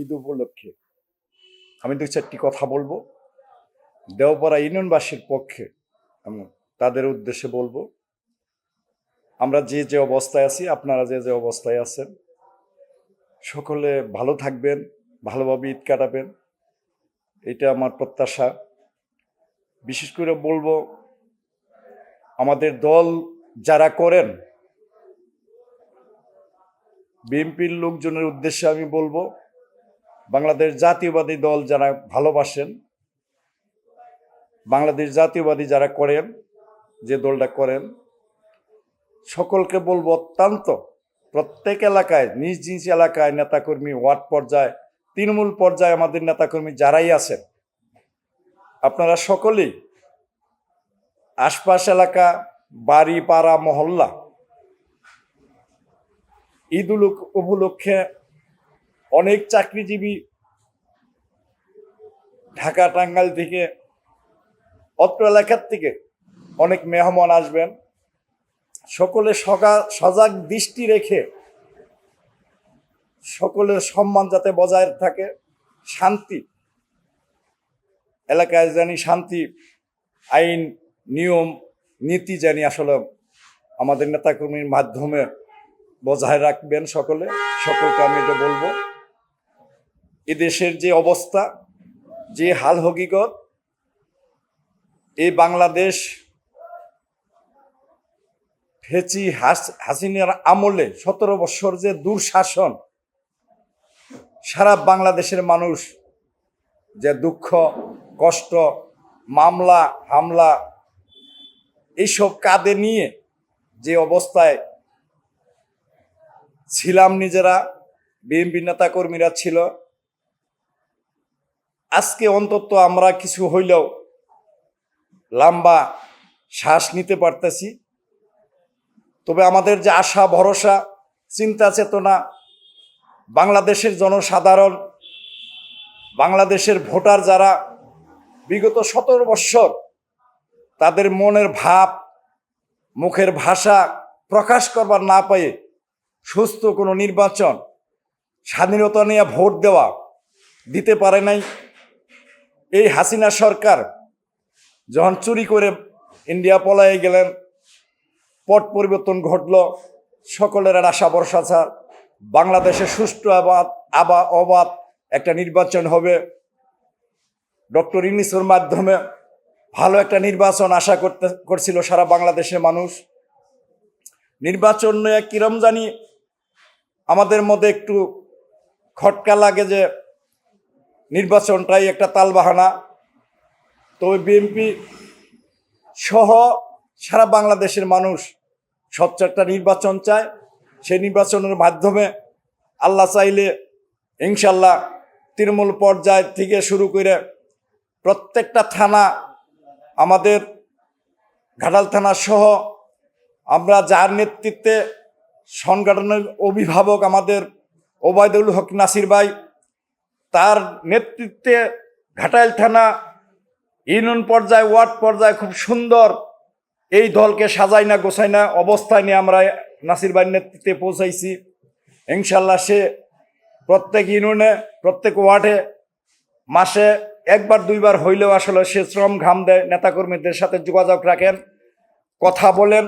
ঈদ উপলক্ষে। আমি দু চারটি কথা বলব। দেওপাড়া ইউনিয়নবাসীর পক্ষে আমি তাদের উদ্দেশ্যে বলব, আমরা যে যে অবস্থায় আছি, আপনারা যে যে অবস্থায় আছেন, সকলে ভালো থাকবেন, ভালোভাবে ঈদ কাটাবেন, এটা আমার প্রত্যাশা। বিশেষ করে বলব, আমাদের দল যারা করেন, বিএনপির লোকজনের উদ্দেশ্যে আমি বলব বাংলাদেশ জাতীয়বাদী দল যারা ভালোবাসেন, বাংলাদেশ জাতীয়বাদী যারা করেন, যে দলটা করেন, সকলকে বলব অত্যন্ত প্রত্যেক এলাকায়, নিজ নিজ এলাকায় নেতাকর্মী ওয়ার্ড পর্যায়ে, তৃণমূল পর্যায়ে আমাদের নেতাকর্মী যারাই আছেন, আপনারা সকলেই আশপাশ এলাকা, বাড়ি, পাড়া, মহল্লা, ঈদ উপলক্ষে অনেক চাকরিজীবী ঢাকা টাঙ্গাইল থেকে, অত্র এলাকার থেকে অনেক মেহমান আসবেন। সকলে সজাগ দৃষ্টি রেখে সকলের সম্মান যাতে বজায় থাকে, শান্তি, এলাকায় জানি শান্তি, আইন, নিয়ম, নীতি জানি আসলে আমাদের নেতাকর্মীর মাধ্যমে বজায় রাখবেন সকলে। সকলকে আমি এটা বলব। এদেশের যে অবস্থা, যে হাল হকিকত, এই বাংলাদেশ ফেচি হাস- হাসিনার আমলে সতেরো বছর যে দুঃশাসন, সারা বাংলাদেশের মানুষ যে দুঃখ, কষ্ট, মামলা, হামলা, এইসব কাঁধে নিয়ে যে অবস্থায় ছিলাম নিজেরা, বিএনপি নেতা কর্মীরা ছিল আজকে অন্তত আমরা কিছু হইলেও লম্বা শ্বাস নিতে পারতেছি। তবে আমাদের যে আশা, ভরসা, চিন্তা, চেতনা বাংলাদেশের জনসাধারণ, বাংলাদেশের ভোটার যারা বিগত সতেরো বৎসর তাদের মনের ভাব, মুখের ভাষা প্রকাশ করবার না পেয়ে সুস্থ কোনো নির্বাচন, স্বাধীনতা নিয়ে ভোট দেওয়া দিতে পারে নাই। এই হাসিনা সরকার যখন চুরি করে ইন্ডিয়া পলায়ে গেলেন, পট পরিবর্তন ঘটল, সকলের আর আশা ভরসা ছাড় বাংলাদেশে সুষ্ঠু আবাদ, আবা, অবাধ একটা নির্বাচন হবে। ডক্টর ইনিসুর মাধ্যমে ভালো একটা নির্বাচন আশা করতে, করছিল সারা বাংলাদেশের মানুষ। নির্বাচন নিয়ে কিরম জানি আমাদের মধ্যে একটু খটকা লাগে যে নির্বাচনটাই একটা তালবাহানা। তবে বিএনপি সহ সারা বাংলাদেশের মানুষ স্বচ্ছ একটা নির্বাচন চায়। সেই নির্বাচনের মাধ্যমে আল্লাহ চাইলে ইনশাল্লাহ তৃণমূল পর্যায় থেকে শুরু করে প্রত্যেকটা থানা আমাদের ঘাটাল থানা সহ আমরা যার নেতৃত্বে সংগঠনের অভিভাবক আমাদের ওবায়দুল হক নাসির ভাই তার নেতৃত্বে ঘাটাইল থানা ইউনিয়ন পর্যায়ে, ওয়ার্ড পর্যায়ে খুব সুন্দর এই দলকে সাজাই না গোছাই না। অবস্থায় নিয়ে আমরা নাসির ভাইয়ের নেতৃত্বে পৌঁছাইছি। ইনশাল্লাহ সে প্রত্যেক ইউনিয়নে, প্রত্যেক ওয়ার্ডে মাসে একবার, দুইবার হইলেও আসলে সে শ্রম ঘাম দেয়। নেতাকর্মীদের সাথে যোগাযোগ রাখেন, কথা বলেন,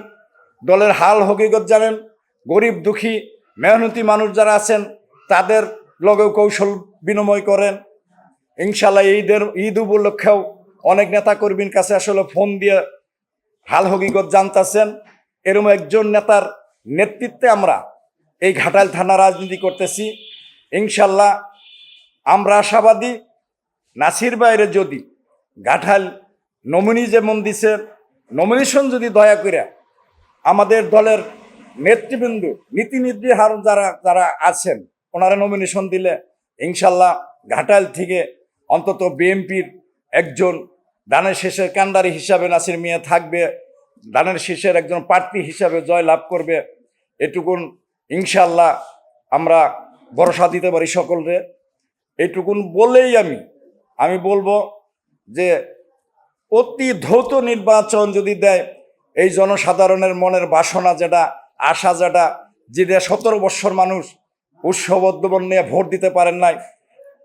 দলের হাল হকিকত জানেন। গরিব দুঃখী, মেহনতি মানুষ যারা আছেন, তাদের লগেও কৌশল বিনিময় করেন। ইনশাল্লাহ ঈদের, ঈদ উপলক্ষেও অনেক নেতাকর্মীর কাছে আসলে ফোন দিয়ে হাল হকিকত জানতেছেন। এরম একজন নেতার নেতৃত্বে আমরা এই ঘাটাল থানা রাজনীতি করতেছি। ইনশাল্লাহ আমরা আশাবাদী, নাসির বাইরে যদি ঘাটাল নমিনি যেমন দিছে নমিনেশন যদি দয়া করে আমাদের দলের নেতৃবৃন্দ নীতি নির্দেহার যারা যারা আছেন, ওনারা নমিনেশন দিলে ইনশাল্লাহ ঘাটাইল থেকে অন্তত বিএনপির একজন দানের শেষের কান্ডারি হিসাবে নাসির মিয়া থাকবে, দানের শেষের একজন প্রার্থী হিসাবে জয় লাভ করবে। এটুকুন ইনশাল্লাহ আমরা ভরসা দিতে পারি সকলরে। এইটুকুন বলেই আমি আমি বলব যে অতি ধৌত নির্বাচন যদি দেয়, এই জনসাধারণের মনের বাসনা যেটা, আশা যেটা যেটা সতেরো বৎসর মানুষ উৎসবদ্যবন নিয়ে ভোট দিতে পারেন নাই।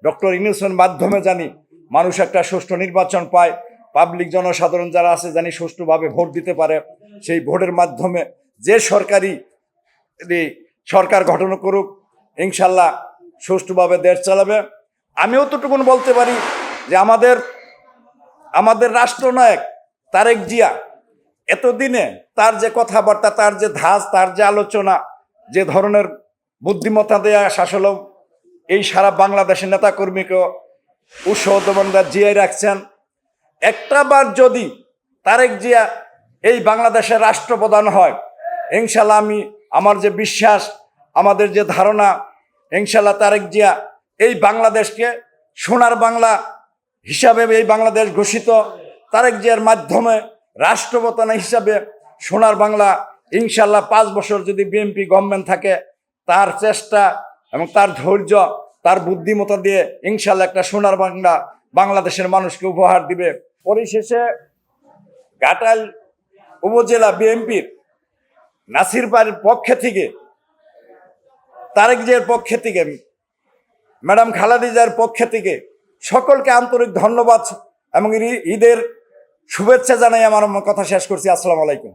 ডক্টর ইউনুসের মাধ্যমে জানি মানুষ একটা সুষ্ঠু নির্বাচন পায়, পাবলিক জনসাধারণ যারা আছে জানি সুষ্ঠুভাবে ভোট দিতে পারে। সেই ভোটের মাধ্যমে যে সরকারি সরকার গঠন করুক, ইনশাল্লাহ সুষ্ঠুভাবে দেশ চালাবে। আমিও তোটুকুন বলতে পারি যে আমাদের আমাদের রাষ্ট্রনায়ক তারেক জিয়া এতদিনে তার যে কথাবার্তা, তার যে ধাস তার যে আলোচনা, যে ধরনের বুদ্ধিমত্তা দেয়া আসলে এই সারা বাংলাদেশের নেতাকর্মীকে উৎসাহ জিয়াই রাখছেন। একটা বার যদি তারেক জিয়া এই বাংলাদেশের রাষ্ট্রপ্রধান হয় ইনশাল্লাহ আমি, আমার যে বিশ্বাস, আমাদের যে ধারণা ইনশাল্লাহ তারেক জিয়া এই বাংলাদেশকে সোনার বাংলা হিসাবে এই বাংলাদেশ ঘোষিত। তারেক জিয়ার মাধ্যমে রাষ্ট্রপ্রধান হিসাবে সোনার বাংলা ইনশাল্লাহ পাঁচ বছর যদি বিএনপি গভর্নমেন্ট থাকে তার চেষ্টা এবং তার ধৈর্য, তার বুদ্ধিমতা দিয়ে ইনশাল্লাহ একটা সোনার বাংলা বাংলাদেশের মানুষকে উপহার দিবে। পরিশেষে ঘাটাল উপজেলা বিএনপির নাসির বাড়ির পক্ষে থেকে, তারেক জিয়ার পক্ষে থেকে, ম্যাডাম খালাদিজার পক্ষে থেকে সকলকে আন্তরিক ধন্যবাদ এবং ঈদের শুভেচ্ছা জানাই আমার কথা শেষ করছি। আসসালামু আলাইকুম।